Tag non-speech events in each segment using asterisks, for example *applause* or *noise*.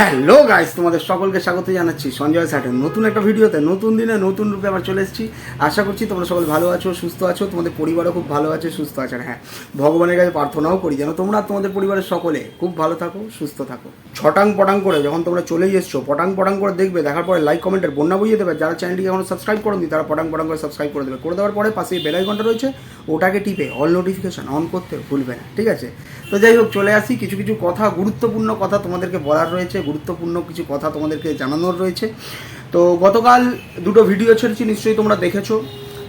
Hello guys, তোমাদের সকলকে স্বাগত জানাচ্ছি সঞ্জয় স্যাটের নতুন একটা ভিডিওতে, নতুন দিনে নতুন রূপে আবার চলে এসেছি। আশা করছি তোমরা সকল ভালো আছো, সুস্থ আছো, তোমাদের পরিবারও খুব ভালো আছে, সুস্থ আছে হ্যাঁ ভগবানের কাছে প্রার্থনাও করি যেন তোমরা, তোমাদের পরিবারের সকলে খুব ভালো থাকো, সুস্থ থাকো। ছটাং পটাং করে যখন তোমরা চলেই এসছো, পটাং পটাং করে দেখবে, দেখার পরে লাইক কমেন্টের বন্যা বইয়ে দেবে। যারা চ্যানেলটিকে এখনও সাবস্ক্রাইব করেনি, তারা পটাং পটাং করে সাবস্ক্রাইব করে দেবে। করে দেওয়ার পরে পাশে বেল আইকনটা রয়েছে, ওটাকে টিপে অল নোটিফিকেশন অন করতে ভুলবে না, ঠিক আছে? তো যাই হোক, চলে আসি। কিছু কিছু কথা, গুরুত্বপূর্ণ কথা তোমাদেরকে বলার রয়েছে। গুরুত্বপূর্ণ কিছু কথা তোমাদেরকে জানানোর রয়েছে। তো গতকাল দুটো ভিডিও ছেড়েছি, নিশ্চয়ই তোমরা দেখেছ।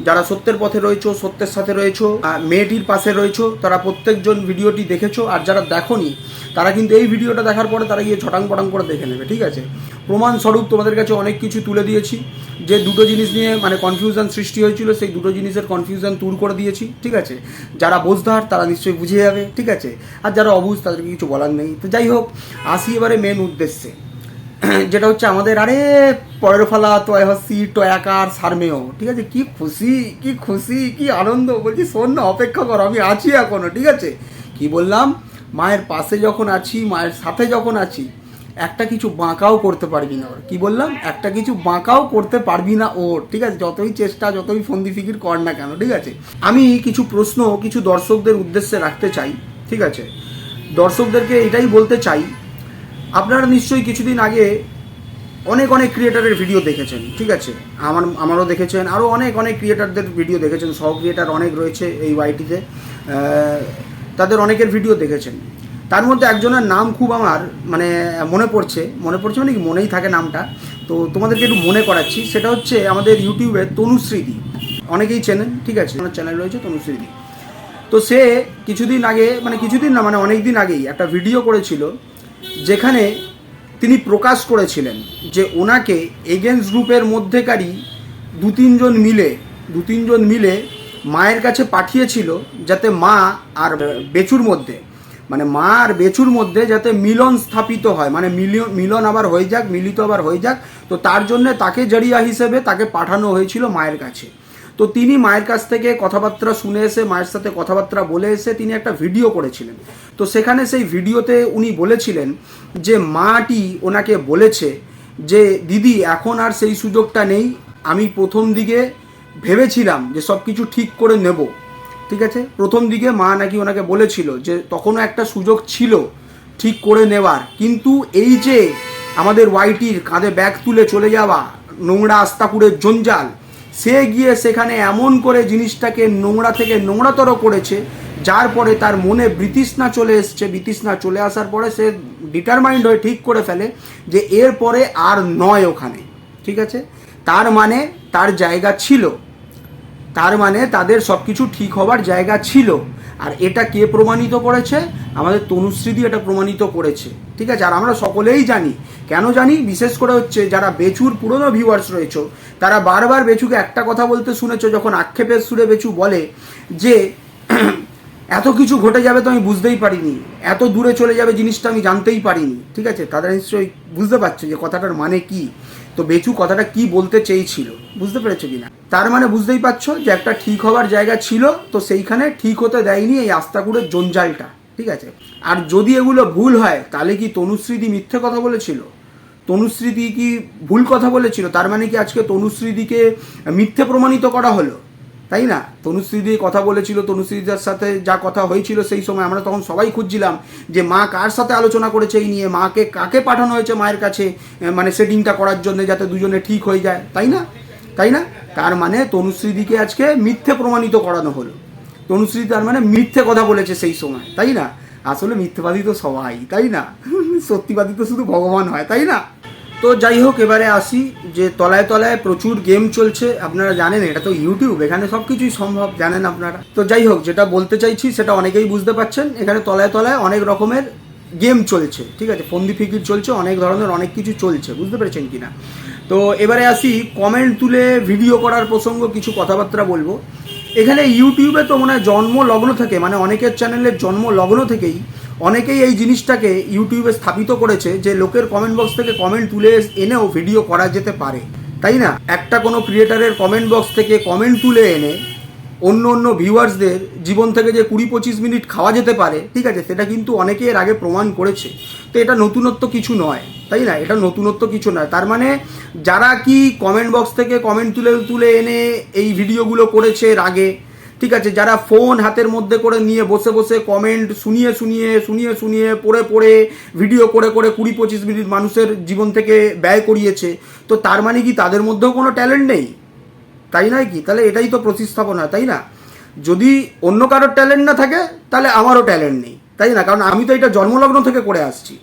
যারা সত্যের পথে রয়েছো, সত্যের সাথে রয়েছো মেয়েটির পাশে রয়েছো, তারা প্রত্যেকজন ভিডিওটি দেখেছ। আর যারা দেখোনি, তারা কিন্তু এই ভিডিওটা দেখার পরে তারা গিয়ে ছটাং পটাং করে দেখে নেবে, ঠিক আছে? প্রমাণস্বরূপ তোমাদের কাছে অনেক কিছু তুলে দিয়েছি। যে দুটো জিনিস নিয়ে মানে কনফিউশন সৃষ্টি হয়েছিল, সেই দুটো জিনিসের কনফিউশন দূর করে দিয়েছি, ঠিক আছে? যারা বোঝদার, তারা নিশ্চয়ই বুঝে যাবে, ঠিক আছে? আর যারা অবুঝ, তাদেরকে কিছু বলার নেই। তো যাই হোক, আসি এবারে মেন উদ্দেশ্যে। *clears throat* যেটা হচ্ছে আমাদের, আরে, পরের ফালা টয় হসি টয়াকার সারমেয়। ঠিক আছে? কি খুশি কি খুশি, কি আনন্দ। বলছি, শোন না, অপেক্ষা করো, আমি আছি এখনও, ঠিক আছে? কি বললাম? মায়ের পাশে যখন আছি, মায়ের সাথে যখন আছি একটা কিছু বাঁকাও করতে পারবি না ওর। কি বললাম? একটা কিছু বাঁকাও করতে পারবি না ওর, ঠিক আছে? যতই চেষ্টা, যতই ফন্দি ফিকির কর না কেন, ঠিক আছে? আমি কিছু প্রশ্ন কিছু দর্শকদের উদ্দেশ্যে রাখতে চাই, ঠিক আছে? দর্শকদেরকে এটাই বলতে চাই, আপনারা নিশ্চয়ই কিছুদিন আগে অনেক অনেক ক্রিয়েটারের ভিডিও দেখেছেন, ঠিক আছে? আমার, আমারও দেখেছেন আরও অনেক অনেক ক্রিয়েটারদের ভিডিও দেখেছেন, সহ ক্রিয়েটার অনেক রয়েছে এই ওয়াইটিতে তাদের অনেকের ভিডিও দেখেছেন। তার মধ্যে একজনের নাম খুব আমার মানে মনে পড়ছে। মনে পড়ছে মানে কি, মনেই থাকে নামটা। তো তোমাদেরকে একটু মনে করাচ্ছি, সেটা হচ্ছে আমাদের ইউটিউবে তনুশ্রীদি। অনেকেই চেনেন, ঠিক আছে? আমার চ্যানেল রয়েছে তনুশ্রীদি। তো সে কিছুদিন আগে মানে কিছুদিন না মানে অনেক দিন আগেই একটা ভিডিও করেছিল, যেখানে তিনি প্রকাশ করেছিলেন যে ওনাকে এগেন্স গ্রুপের মধ্যেকারই দু তিনজন মিলে, দু তিনজন মিলে মায়ের কাছে পাঠিয়েছিল যাতে মা আর বেচুর মধ্যে মানে মা আর বেচুর মধ্যে যাতে মিলন স্থাপিত হয় মানে মিলন আবার হয়ে যাক, মিলিত আবার হয়ে যাক, তো তার জন্য তাকে জড়িয়া হিসেবে তাকে পাঠানো হয়েছিল মায়ের কাছে। তো তিনি মায়ের কাছ থেকে কথাবার্তা শুনে এসে, মায়ের সাথে কথাবার্তা বলে এসে তিনি একটা ভিডিও করেছিলেন। তো সেখানে সেই ভিডিওতে উনি বলেছিলেন যে, মাটি ওনাকে বলেছে যে, দিদি, এখন আর সেই সুযোগটা নেই। আমি প্রথম দিকে ভেবেছিলাম যে সব কিছু ঠিক করে নেব। ঠিক আছে? প্রথম দিকে মা নাকি ওনাকে বলেছিল যে, তখনও একটা সুযোগ ছিল ঠিক করে নেওয়ার। কিন্তু এই যে আমাদের ওয়াইটির কাঁধে ব্যাগ তুলে চলে যাওয়া নোংরা আস্তাকুড়ের জঞ্জাল, সে গিয়ে সেখানে এমন করে জিনিসটাকে নোংরা থেকে নোংরাতর করেছে, যার পরে তার মনে বৃতৃষ্ণা চলে এসছে। বৃতৃষ্ণা চলে আসার পরে সে ডিটারমাইন্ড হয়ে ঠিক করে ফেলে যে, এরপরে আর নয় ওখানে। ঠিক আছে? তার মানে তার জায়গা ছিল। তার মানে তাদের সব কিছু ঠিক হবার জায়গা ছিল। আর এটা কে প্রমাণিত করেছে? আমাদের তনুশ্রীদি এটা প্রমাণিত করেছে। ঠিক আছে? আর আমরা সকলেই জানি। কেন জানি? বিশেষ করে হচ্ছে যারা বেচুর পুরনো ভিউয়ার্স রয়েছে, তারা বারবার বেচুকে একটা কথা বলতে শুনেছ, যখন আক্ষেপের সুরে বেচু বলে যে, এত কিছু ঘটে যাবে তো আমি বুঝতেই পারিনি। এত দূরে চলে যাবে জিনিসটা আমি জানতেই পারিনি। ঠিক আছে? তারা নিশ্চয়ই বুঝতে পারছ যে কথাটার মানে কি। তো বেচু কথাটা কি বলতে চেয়েছিল? বুঝতে পেরেছ কিনা? তার মানে বুঝতেই পারছ যে একটা ঠিক হবার জায়গা ছিল, তো সেইখানে ঠিক হতে দেয়নি এই আস্তাকুড়ের জঞ্জালটা, ঠিক আছে? আর যদি এগুলো ভুল হয়, তাহলে কি তনুশ্রীদি মিথ্যে কথা বলেছিল? তনুশ্রীদি কি ভুল কথা বলেছিল? তার মানে কি আজকে তনুশ্রীদিকে মিথ্যে প্রমাণিত করা হলো? তাই না? তনুশ্রীদি কথা বলেছিল, তনুশ্রীদার সাথে যা কথা হয়েছিল সেই সময় আমরা তখন সবাই খুঁজছিলাম যে মা কার সাথে আলোচনা করেছে এই নিয়ে, মাকে কাকে পাঠানো হয়েছে মায়ের কাছে মানে সেটিংটা করার জন্য যাতে দুজনে ঠিক হয়ে যায়, তাই না? তাই না? তার মানে তনুশ্রীদিকে আজকে মিথ্যে প্রমাণিত করানো হলো। তনুশ্রী তার মানে মিথ্যে কথা বলেছে সেই সময়, তাই না? আসলে মিথ্যেবাদী তো সবাই, তাই না? সত্যিবাদী তো শুধু ভগবান হয়, তাই না? তো যাই হোক, এবারে আসি যে তলায় তলায় প্রচুর গেম চলছে, আপনারা জানেন এটা তো ইউটিউব এখানে সব কিছুই সম্ভব, জানেন আপনারা। তো যাই হোক, যেটা বলতে চাইছি সেটা অনেকেই বুঝতে পারছেন, এখানে তলায় তলায় অনেক রকমের গেম চলছে, ঠিক আছে? ফন্দি ফিকির চলছে, অনেক ধরনের অনেক কিছু চলছে, বুঝতে পেরেছেন কিনা? তো এবারে আসি কমেন্ট তুলে ভিডিও করার প্রসঙ্গ কিছু কথাবার্তা বলব। এখানে ইউটিউবে তো মনে হয় জন্ম লগ্ন থেকে মানে অনেকের চ্যানেলের জন্ম লগ্ন থেকেই অনেকেই এই জিনিসটাকে ইউটিউবে স্থাপিত করেছে যে লোকের কমেন্ট বক্স থেকে কমেন্ট তুলে এনেও ভিডিও করা যেতে পারে, তাই না? একটা কোনো ক্রিয়েটারের কমেন্ট বক্স থেকে কমেন্ট তুলে এনে অন্য অন্য ভিউয়ার্সদের জীবন থেকে যে কুড়ি পঁচিশ মিনিট খাওয়া যেতে পারে, ঠিক আছে, সেটা কিন্তু অনেকে এর আগে প্রমাণ করেছে। তো এটা নতুনত্ব কিছু নয়, তাই না? এটা নতুনত্ব কিছু নয়। তার মানে যারা কি কমেন্ট বক্স থেকে কমেন্ট তুলে তুলে এনে এই ভিডিওগুলো করেছে এর আগে, ঠিক আছে, যারা ফোন হাতের মধ্যে করে নিয়ে বসে বসে কমেন্ট শুনিয়ে শুনিয়ে শুনিয়ে শুনিয়ে পড়ে পড়ে ভিডিও করে করে কুড়ি পঁচিশ মিনিট মানুষের জীবন থেকে ব্যয় করিয়েছে, তো তার মানে কি তাদের মধ্যেও কোনো ট্যালেন্ট নেই? তাই নয় কি? তাহলে এটাই তো প্রতিস্থাপনা, তাই না? যদি অন্য কারোর ট্যালেন্ট না থাকে, তাহলে আমারও ট্যালেন্ট নেই, তাই না? কারণ আমি তো এটা জন্মলগ্ন থেকে করে আসছি।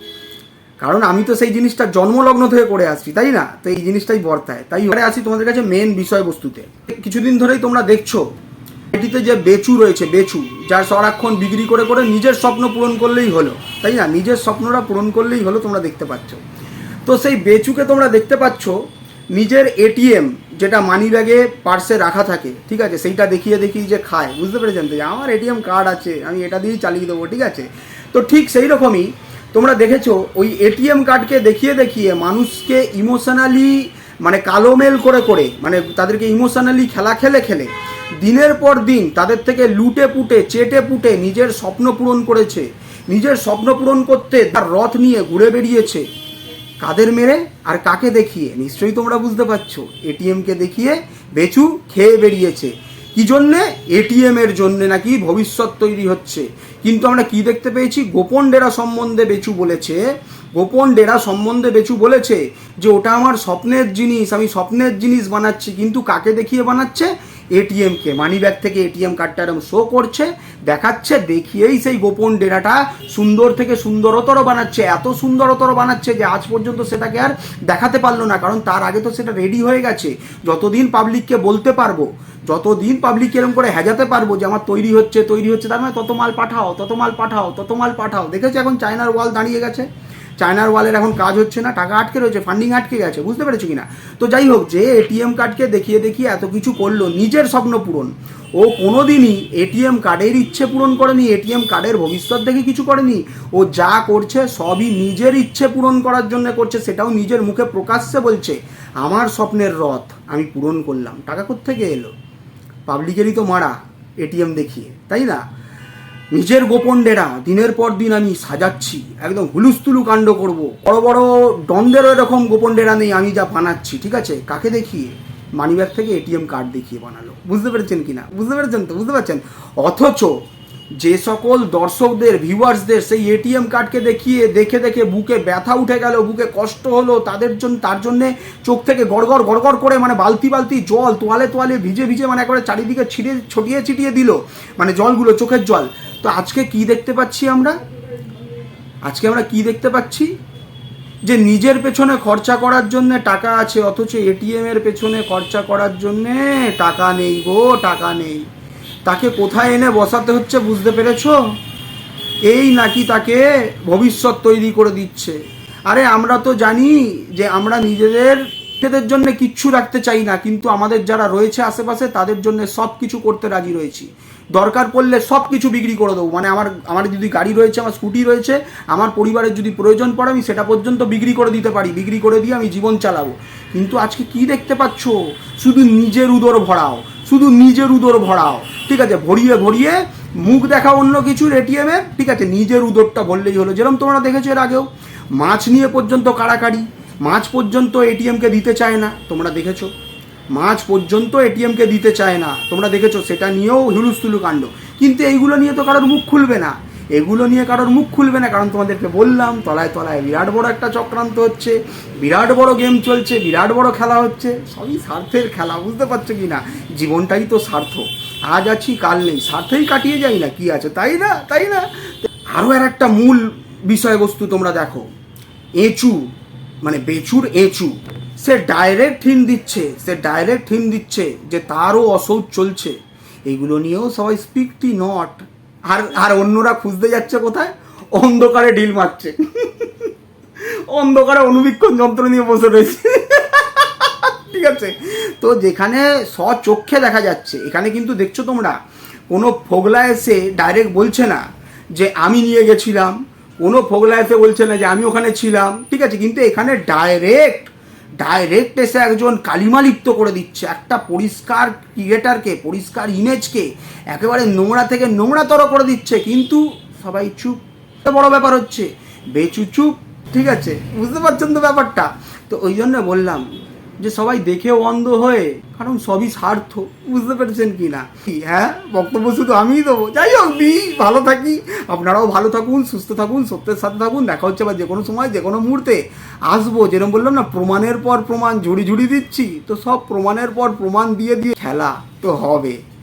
কারণ আমি তো সেই জিনিসটা জন্মলগ্ন থেকে করে আসছি, তাই না? তো এই জিনিসটাই বর্তায়। তাই এবারে আসি তোমাদের কাছে মেন বিষয়বস্তুতে। কিছুদিন ধরেই তোমরা দেখছ, এটিতে যে বেচু রয়েছে, বেচু, যার সারাক্ষণ বিক্রি করে করে নিজের স্বপ্ন পূরণ করলেই হলো, তাই না? নিজের স্বপ্নটা পূরণ করলেই হলো তোমরা দেখতে পাচ্ছ। তো সেই বেচুকে তোমরা দেখতে পাচ্ছ, নিজের এটিএম যেটা মানি ব্যাগে পার্সে রাখা থাকে, ঠিক আছে? সেইটা দেখিয়ে দেখিয়ে যে খায়, বুঝতে পেরেছেন? তো আমার এটিএম কার্ড আছে, আমি এটা দিয়েই চালিয়ে দেবো, ঠিক আছে? তো ঠিক সেই রকমই তোমরা দেখেছ, ওই এটিএম কার্ডকে দেখিয়ে দেখিয়ে মানুষকে ইমোশনালি মানে কালোমেল করে করে মানে তাদেরকে ইমোশনালি খেলা খেলে খেলে, দিনের পর দিন তাদের থেকে লুটে পুটে, চেটে পুটে নিজের স্বপ্ন পূরণ করেছে। নিজের স্বপ্ন পূরণ করতে তার রথ নিয়ে ঘুরে বেরিয়েছে কাদের মেরে আর কাকে দেখিয়ে? নিশ্চয়ই তোমরা বুঝতে পারছ। এটিএমকে দেখিয়ে বেচু খেয়ে বেরিয়েছে। কি জন্যে? এটিএম এর জন্য নাকি ভবিষ্যৎ তৈরি হচ্ছে। কিন্তু আমরা কি দেখতে পেয়েছি? গোপন ডেরা সম্বন্ধে বেচু বলেছে, গোপন ডেরা সম্বন্ধে বেচু বলেছে যে, ওটা আমার স্বপ্নের জিনিস, আমি স্বপ্নের জিনিস বানাচ্ছি, কিন্তু কাকে দেখিয়ে বানাচ্ছে? এটিএমকে মানি ব্যাগ থেকে এটিএম কার্ডটা এরকম শো করছে, দেখাচ্ছে, দেখিয়েই সেই গোপন ডেরাটা সুন্দর থেকে সুন্দরতর বানাচ্ছে, এত সুন্দরতর বানাচ্ছে যে আজ পর্যন্ত সেটাকে আর দেখাতে পারল না, কারণ তার আগে তো সেটা রেডি হয়ে গেছে। যতদিন পাবলিককে বলতে পারব, যতদিন পাবলিক এরকম করে হেজাতে পারব যে আমার তৈরি হচ্ছে তৈরি হচ্ছে, তার মানে তত মাল পাঠাও তত মাল পাঠাও তত মাল পাঠাও। দেখেছ এখন চায়নার ওয়াল দাঁড়িয়ে গেছে? চায়নার ওয়ালের এখন কাজ হচ্ছে না, টাকা আটকে রয়েছে ফান্ডিং আটকে গেছে, বুঝতে পেরেছ কিনা? তো যাই হোক, যে এটিএম কার্ডকে দেখিয়ে দেখিয়ে এত কিছু করল, নিজের স্বপ্ন পূরণ। ও কোনোদিনই এটিএম কার্ডের ইচ্ছে পূরণ করেনি এটিএম কার্ডের ভবিষ্যৎ দেখে কিছু করেনি। ও যা করছে, সবই নিজের ইচ্ছে পূরণ করার জন্য করছে, সেটাও নিজের মুখে প্রকাশ্যে বলছে, আমার স্বপ্নের রথ আমি পূরণ করলাম। টাকা কোত্থেকে এলো? পাবলিকেরই তো মারা এটিএম দেখিয়ে, তাই না? নিজের গোপন ডেরা, দিনের পর দিন আমি সাজাচ্ছি, একদম হুলুস্থুলু কাণ্ড করব। বড় বড় দ্বন্দ্বেরও এরকম গোপন ডেরা নেই, আমি যা বানাচ্ছি, ঠিক আছে? কাকে দেখিয়ে? মানিব্যাগ থেকে এটিএম কার্ড দেখিয়ে বানালো। বুঝতে পেরেছেন কি না বুঝতে পেরেছেন তো? বুঝতে পারছেন? অথচ যে সকল দর্শকদের, ভিউয়ার্সদের সেই এটিএম কার্ডকে দেখিয়ে, দেখে দেখে বুকে ব্যথা উঠে গেল, বুকে কষ্ট হলো, তাদের জন্য তার জন্যে চোখ থেকে গড়গড় গড়গড় করে মানে বালতি বালতি জল তোয়ালে তোয়ালে ভিজে ভিজে মানে একবারে চারিদিকে ছিটিয়ে ছটিয়ে ছিটিয়ে দিল। মানে জলগুলো, চোখের জল। তো আজকে কি দেখতে পাচ্ছি আমরা? আজকে আমরা কি দেখতে পাচ্ছি? যে নিজের পেছনে খরচা করার জন্য টাকা আছে, অথচ এটিএম এর পেছনে খরচা করার জন্য টাকা নেই গো, টাকা নেই। তাকে কোথায় এনে বসাতে হচ্ছে বুঝতে পেরেছ? এই নাকি তাকে ভবিষ্যৎ তৈরি করে দিচ্ছে। আরে আমরা তো জানি যে আমরা নিজেদের নিজেদের জন্য কিচ্ছু রাখতে চাই না, কিন্তু আমাদের যারা রয়েছে আশেপাশে তাদের জন্য সব কিছু করতে রাজি রয়েছি। দরকার পড়লে সব কিছু বিক্রি করে দেবো। মানে আমার আমার যদি গাড়ি রয়েছে, আমার স্কুটি রয়েছে, আমার পরিবারের যদি প্রয়োজন পড়ে, আমি সেটা পর্যন্ত বিক্রি করে দিতে পারি, বিক্রি করে দিয়ে আমি জীবন চালাবো। কিন্তু আজকে কি দেখতে পাচ্ছ? শুধু নিজের উদর ভরাও, শুধু নিজের উদর ভরাও। ঠিক আছে, ভরিয়ে ভরিয়ে মুখ দেখা অন্য কিছুর এটিএমে ঠিক আছে, নিজের উদরটা বললেই হলো। যেরকম তোমরা দেখেছ এর আগেও, মাছ নিয়ে পর্যন্ত কাড়াকাড়ি। মাছ পর্যন্ত এটিএমকে দিতে চায় না, তোমরা দেখেছ? মাছ পর্যন্ত এটিএমকে দিতে চায় না, তোমরা দেখেছ? সেটা নিয়েও হুলুস্থুলু কাণ্ড। কিন্তু এইগুলো নিয়ে তো কারোর মুখ খুলবে না। এগুলো নিয়ে কারোর মুখ খুলবে না, কারণ তোমাদেরকে বললাম, তলায় তলায় বিরাট বড় একটা চক্রান্ত হচ্ছে, বিরাট বড় গেম চলছে, বিরাট বড় খেলা হচ্ছে, সবই স্বার্থের খেলা, বুঝতে পারছ কি না? জীবনটাই তো স্বার্থ। আজ আছি, কাল নেই, স্বার্থেই কাটিয়ে যাই না, কি আছে? তাই না? তাই না? আরও আর একটা মূল বিষয়বস্তু তোমরা দেখো। এঁচু মানে বেচুর এঁচু, সে ডাইরেক্ট হিন দিচ্ছে, সে ডাইরেক্ট হিন দিচ্ছে যে তারও অসৌচ চলছে। এগুলো নিয়েও সবাই স্পিকটি নট। আর আর অন্যরা খুঁজতে যাচ্ছে কোথায়? অন্ধকারে ঢিল মারছে। অন্ধকারে অনুবীক্ষণ যন্ত্র নিয়ে বসে রয়েছে। ঠিক আছে? তো যেখানে স্বচক্ষে দেখা যাচ্ছে, এখানে কিন্তু দেখছ তোমরা, কোনো ফোগলা এসে ডাইরেক্ট বলছে না যে আমি নিয়ে গেছিলাম কোনো ফোগলা এসে বলছে না যে আমি ওখানে ছিলাম, ঠিক আছে? কিন্তু এখানে ডাইরেক্ট ডাইরেক্ট এসে একজন কালিমালিপ্ত করে দিচ্ছে। একটা পরিষ্কার ক্রিয়েটারকে পরিষ্কার ইমেজকে একেবারে নোংরা থেকে নোংরাতর করে দিচ্ছে। কিন্তু সবাই চুপ। বড় ব্যাপার হচ্ছে, বেচু চুপ, ঠিক আছে? বুঝতে পারছেন তো ব্যাপারটা? তো ওই জন্য বললাম যে সবাই দেখে অন্ধ হয়ে, কারণ সবই স্বার্থ, বুঝতে পেরেছেন কি না হ্যাঁ বক্তব্য শুধু আমিই দেবো। যাই হোক দি ভালো থাকি। আপনারাও ভালো থাকুন, সুস্থ থাকুন, সত্যের সাথে থাকুন। দেখা হচ্ছে বা যে কোনো সময় যে কোনো মুহূর্তে। আসব, যেরকম বললাম না, প্রমাণের পর প্রমাণ, ঝুড়ি ঝুড়ি দিচ্ছি। তো সব প্রমাণের পর প্রমাণ দিয়ে দিয়ে খেলা তো হবে।